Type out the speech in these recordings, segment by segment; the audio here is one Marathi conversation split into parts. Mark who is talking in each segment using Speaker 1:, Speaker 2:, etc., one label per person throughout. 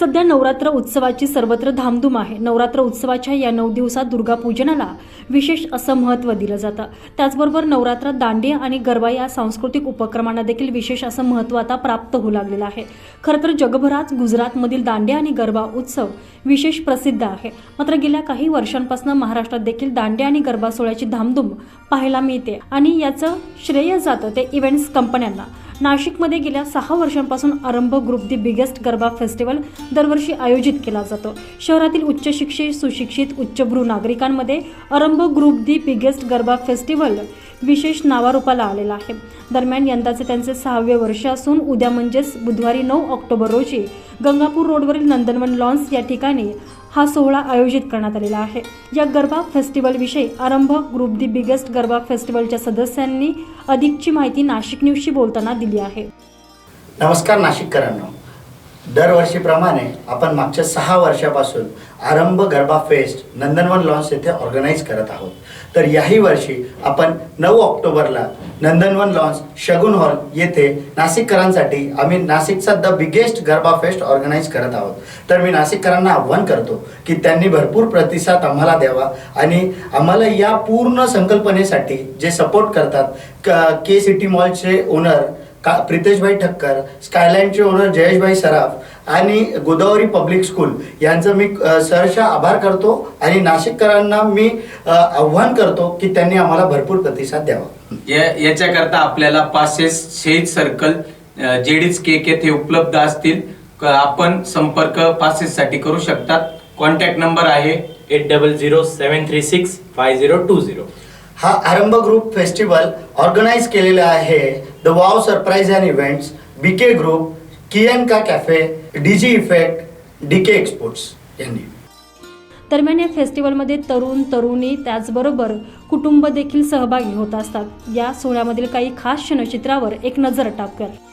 Speaker 1: सध्या नवरात्र उत्सवाची सर्वत्र धामधूम आहे. नवरात्र उत्सवाच्या या नऊ दिवसात दुर्गा पूजनाला विशेष असं महत्त्व दिलं जातं. त्याचबरोबर नवरात्रात दांडिया आणि गरबा या सांस्कृतिक उपक्रमांना देखील विशेष असं महत्त्व आता प्राप्त होऊ लागलेलं आहे. खरं तर जगभरात गुजरातमधील दांडिया आणि गरबा उत्सव विशेष प्रसिद्ध आहे. मात्र गेल्या काही वर्षांपासून महाराष्ट्रात देखील दांडिया आणि गरबा सोहळ्याची धामधूम पाहायला मिळते आणि याचं श्रेय जातं ते इव्हेंट्स कंपन्यांना नाशिकमध्ये गेल्या सहा वर्षांपासून Aarambh group the biggest garba festival दरवर्षी आयोजित केला जातो. शहरातील उच्च शिक्षित सुशिक्षित उच्चभ्रू नागरिकांमध्ये Aarambh group the biggest garba festival विशेष नावारूपाला आलेला आहे. दरम्यान यंदाचे त्यांचे सहावे वर्ष असून उद्या म्हणजेच बुधवारी नऊ ऑक्टोबर रोजी गंगापूर रोडवरील नंदनवन लॉन्स या ठिकाणी हा सोहळा आयोजित करण्यात आलेला आहे. या garba फेस्टिवलविषयी Aarambh group the biggest garba फेस्टिवलच्या सदस्यांनी अधिकची माहिती नाशिक न्यूजशी बोलताना दिली आहे.
Speaker 2: नमस्कार नाशिककरांना. दरवर्षीप्रमाणे आपण मागच्या सहा वर्षापासून आरंभ गरबा फेस्ट नंदनवन लॉन्स येथे ऑर्गनाईज करत आहोत. तर याही वर्षी आपण नऊ ऑक्टोबरला नंदनवन लॉन्स शगुन हॉल येथे नाशिककरांसाठी आम्ही नाशिकचा the biggest garba fest organise करत आहोत. तर मी नाशिककरांना आव्हान करतो की त्यांनी भरपूर प्रतिसाद आम्हाला द्यावा आणि आम्हाला या पूर्ण संकल्पनेसाठी जे सपोर्ट करतात के सिटी मॉलचे ओनर का प्रितेशभाई ठक्कर स्कायलँडचे ओनर जयेशभाई सराफ आणि गोदावरी पब्लिक स्कूल यांचं मी सरशा आभार करतो आणि नाशिककरांना मी आव्हान करतो की त्यांनी आम्हाला भरपूर प्रतिसाद द्यावा.
Speaker 3: या याच्याकरता आपल्याला पासेस शेज सर्कल जेडीज केक येथे उपलब्ध असतील. आपण संपर्क पासेससाठी करू शकतात. कॉन्टॅक्ट नंबर आहे
Speaker 4: eight double zero seven three six five zero two zero
Speaker 2: हा आरंभ ग्रुप फेस्टिवल ऑर्गनाईज केलेला आहे. The wow surprise and events BK group कियनका cafe DG effect D K exports यांनी.
Speaker 1: दरम्यान या फेस्टिवलमध्ये तरुण तरुणी त्याचबरोबर कुटुंब देखील सहभागी होत असतात. या सोहळ्यामधील काही खास क्षणचित्रावर एक नजर टाकूयात.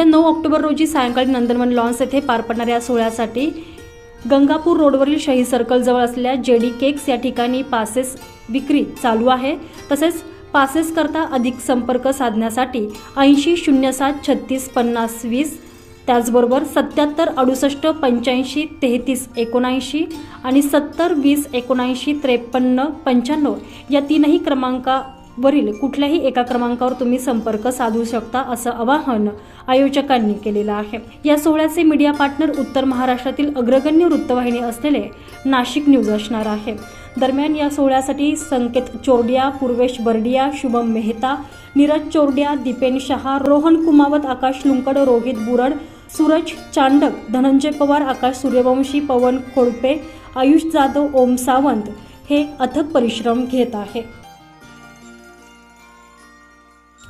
Speaker 1: उद्या नऊ ऑक्टोबर रोजी सायंकाळी नंदनवन लॉन्स येथे पार पडणाऱ्या या सोहळ्यासाठी गंगापूर रोडवरील शहीद सर्कलजवळ असलेल्या जेडी केक्स या ठिकाणी पासेस विक्री चालू आहे. तसेच पासेसकरता अधिक संपर्क साधण्यासाठी ऐंशी शून्य सात छत्तीस पन्नास वीस त्याचबरोबर सत्याहत्तर अडुसष्ट पंच्याऐंशी तेहतीस एकोणऐंशी आणि सत्तर वीस एकोणऐंशी त्रेपन्न पंच्याण्णव या तीनही वरील कुठल्याही एका क्रमांकावर तुम्ही संपर्क साधू शकता असं आवाहन आयोजकांनी केलेलं आहे. या सोहळ्याचे मीडिया पार्टनर उत्तर महाराष्ट्रातील अग्रगण्य वृत्तवाहिनी असलेले नाशिक न्यूज असणार आहे. दरम्यान या सोहळ्यासाठी संकेत चोरडिया पूर्वेश बर्डिया शुभम मेहता नीरज चोरडिया दीपेन शहा रोहन कुमावत आकाश लुंकड रोहित बुरड सूरज चांडक धनंजय पवार आकाश सूर्यवंशी पवन खोडपे आयुष जाधव ओम सावंत हे अथक परिश्रम घेत आहे.